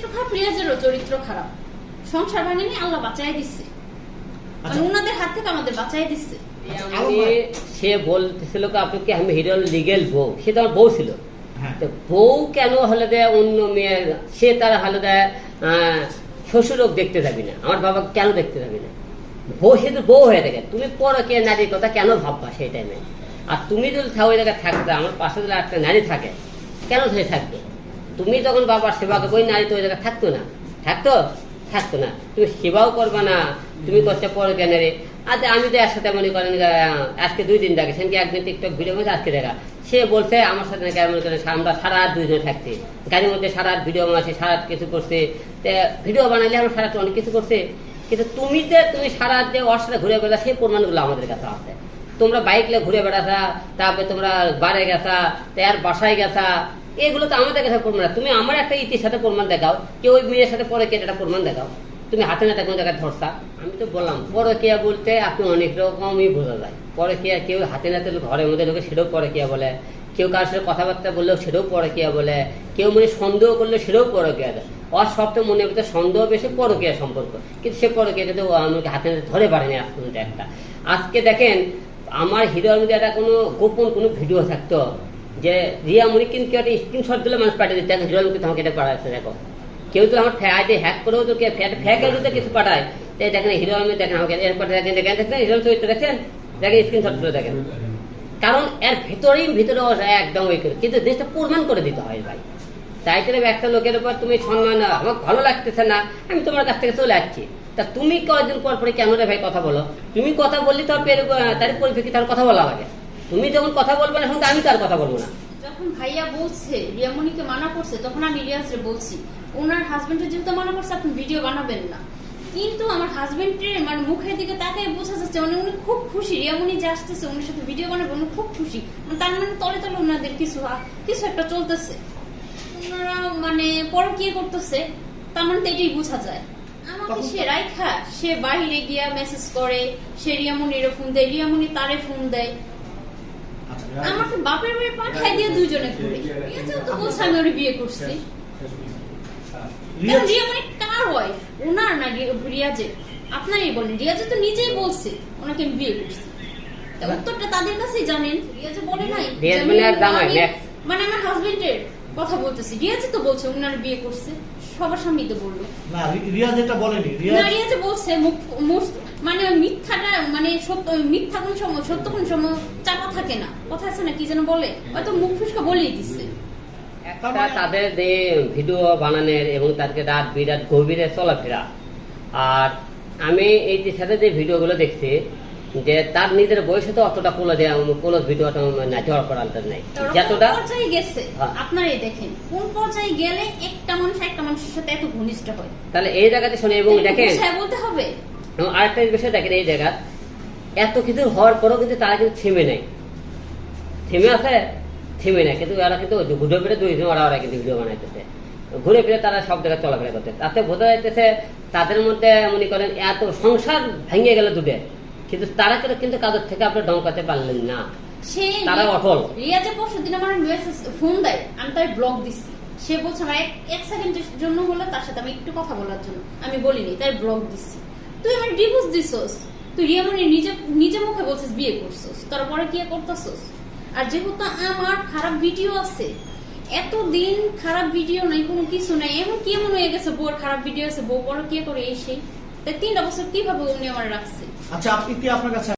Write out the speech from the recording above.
চরিত্র খারাপ রিয়াজেরও চরিত্র খারাপ। সংসার বানিয়ে আল্লাহ বাঁচাই দিচ্ছে মানে। ওনাদের হাত থেকে আমাদের বাঁচাই দিচ্ছে আচ্ছা। সে বলতেছিল কি আপনি কি আমি হিরোর লিগেল বউ? সে তো বউ ছিল। হ্যাঁ। বউ কেন হলে দেয় অন্য মেয়ে? সে তার হলে দেয় শ্বশুরক দেখতে যাবি না আমার বাবা কেন দেখতে যাবি না? বউ সে তো বউ হয়ে থাকে। তুমি পরকে নারীর কথা কেন ভাববা সেই টাইমে আর তুমি যদি থাকো ওই জায়গায় থাকতে আমার পাশে যদি একটা নারী থাকে কেন ধরে থাকবে? তুমি তখন বাবার সেবা করবে ওই নারী তো ওই জায়গায় থাকতো না। থাকতো? থাকতো না। তুমি সেবাও করবে না, তুমি করতে পরকে নারী আচ্ছা আমি তো একসাথে মনে করেন আজকে দুই দিন দেখে সেদিন একদিন টিকটক ভিডিও মধ্যে আজকে দেখা। সে বলছে, আমার সাথে নাকি মনে করেন, আমরা সারা রাত দুইজনে থাকছি। গাড়ির মধ্যে সারা রাত ভিডিও বানাচ্ছি সারা রাত কিছু করছে। ভিডিও বানাইলে আমরা সারা অনেক কিছু করছে। কিন্তু তুমি যে, তুমি সারা রাত যে ওর সাথে ঘুরে বেড়া সেই প্রমাণগুলো আমাদের কাছে আছে। তোমরা বাইক নিয়ে ঘুরে বেড়াছা তারপরে তোমরা বারে গেছা তার বাসায় গেছা। এগুলো তো আমাদের কাছে প্রমাণ। তুমি আমার একটা ইতির সাথে প্রমাণ দেখাও, কেউ ওই মেয়ের সাথে পরে কে একটা প্রমাণ দেখাও। তুমি হাতে নাতে কোনো জায়গায় ধরছা? আমি তো বললাম পরকিয়া বলতে আপনি অনেক রকমই বোঝা যায়। পরকিয়া কেউ হাতে নাতে ঘরের মধ্যে ঢুকে সেটাও পরকিয়া বলে। কেউ কারোর সাথে কথাবার্তা বললেও সেটাও পরকিয়া বলে। কেউ মানে সন্দেহ করলে সেটাও পরকিয়া দেয়। ওর সব তো মনে ভিতরে সন্দেহ বেশি পরকিয়া সম্পর্ক। কিন্তু সে পরকিয়া ও আমাকে হাতে নাতে ধরে পারেনি আজ পর্যন্ত একটা। আজকে দেখেন, আমার হিরোর মধ্যে একটা কোনো গোপন কোনো ভিডিও থাকতো। যে রিয়া মুনি কিন্তু একটা স্ক্রিনশট দিলে মানুষ পাঠিয়ে দিতে হিরোর মুখে তোমাকে এটা পাঠাচ্ছে, দেখো। কেউ তো আমার আইডি হ্যাক করেও তো ফ্যাট, ফ্যাক আইডিতে কিছু পাঠায়। তো দেখেন হিরো আলমে দেখেন আমাকে, এরপর দেখেন দেখেন দেখেন, হিরো চরিত্র দেখেন দেখেন স্ক্রিনশট করে দেখেন। কারণ এর ভিতরেই, ভিতরে একদম ওই করে, কিন্তু জিনিসটা প্রমাণ করে দিতে হয় ভাই। তাই করে একটা লোকের উপর তুমি সম্মান আমার ভালো লাগতেছে না, আমি তোমার কাছ থেকে চলে আসছি। তা তুমি কয়েকদিন পর পরে কেন রে ভাই কথা বলো? তুমি কথা বললে তো তার পরিপ্রেক্ষিতে তার কথা বলা লাগে। তুমি যখন কথা বলবে না তখন আমি তার কথা বলব না। যখন ভাইয়া বলছে রিয়ামণিকে মানা করছে তখন আমি রিয়াজরে বলছি ওনার হাজবেন্ডের যেহেতু মানা করছে আপনি ভিডিও বানাবেন না। কিন্তু আমার হাজবেন্ডের মানে মুখের দিকে তাকাই বোঝা যাচ্ছে মানে উনি খুব খুশি রিয়ামণি যে আসতেছে উনার সাথে ভিডিও বানাবে উনি খুব খুশি। মানে তার মানে তলে তলে ওনাদের কিছু কিছু একটা চলতেছে। ওনারা মানে পরকীয়া করতেছে তার মানে তো এটাই বোঝা যায়। আমাকে সে রাইখা সে বাইরে গিয়া মেসেজ করে সে রিয়ামণির ফোন দেয় রিয়ামণি তারে ফোন দেয়। আমাকে বাপের বাড়ি পাঠাই দিয়ে দুজনে ঘুরে। রিয়াজও তো বলছে আমি ওরে বিয়ে করছি। রিয়া- রিয়া মানে কার ওয়াইফ ওনার না রি- রিয়াজের? আপনারই বলেন রিয়াজে তো নিজেই বলছে ওনাকে আমি বিয়ে করছি। উত্তরটা তাদের কাছেই জানেন। রিয়াজে বলে নাই মানে. মানে আমার হাজবেন্ডের কথা বলতেছি। রিয়াজে তো বলছে ওনার বিয়ে করছে। সবার সামনেই তো বলল। না রি- রিয়া যেটা বলেনি। রিয়া না রিয়াজে বলছে মুখ- মানে ওই মিথ্যাটা মানে সত্য মিথ্যা কোন সময় সত্য কোন সময় চাপা থাকে না। কথা আছে না কি যেন বলে? হয়তো মুখ ফুসকা বলেই দিচ্ছে। তাদের যে ভিডিও বানানোর এবং তাদেরকে রাত বিরাট গভীরে চলাফেরা। আর আমি এই যে সাথে যে ভিডিওগুলো দেখছি যে তার নিজের বয়সে তো অতটা কোলো দেওয়া কোলো ভিডিওটা না ঝড় করার নাই। যতটা পর্যায়ে গেছে হ্যাঁ। আপনারাই দেখেন কোন পর্যায়ে গেলে একটা মানুষ একটা মানুষের সাথে এত ঘনিষ্ঠ হয়? তাহলে এই জায়গাতে শুনে এবং দেখেন বলতে হবে। এবং আরেকটা বিষয় দেখেন এই জায়গা এত কিছু হওয়ার পরেও কিন্তু তারা কিন্তু থেমে নেই। থেমে আছে থেমে নেই কিন্তু ওরা কিন্তু ঘুরে ফিরে দুই দিন ওরা ওরা কিন্তু ভিডিও বানাইতেছে। ঘুরে ফিরে তারা সব জায়গায় চলাফেরা করতে তাতে বোঝা যাইতেছে তাদের মধ্যে মনে করেন এত সংসার ভেঙে গেল দুটে। কিন্তু তারা কিন্তু কিন্তু কাদের থেকে আপনি ডঙ্কাতে পারলেন না। সে তারা অটল। রিয়াজে পরশু দিন আমার মেসেজ ফোন দেয় আমি তাই ব্লক দিচ্ছি সে বলছে আমার এক- সেকেন্ডের জন্য হলো তার সাথে আমি একটু কথা বলার জন্য। আমি বলিনি তাই ব্লক দিচ্ছি তুই আমার ডিভোর্স দিছস। তুই রিয়ামনি নিজে নিজে মুখে বলছিস বিয়ে করছস। তারপরে কি করতেছস? আর যেহেতু আমার খারাপ ভিডিও আছে, এতদিন খারাপ ভিডিও নাই, কোনো কিছু নাই এমন কি এমন হয়ে গেছে বউর খারাপ ভিডিও আছে, বউ পরে কি করে এই সেই? তাই তিনটা বছর কীভাবে উনি আমার রাখছে? আচ্ছা আপনি কি আপনার কাছে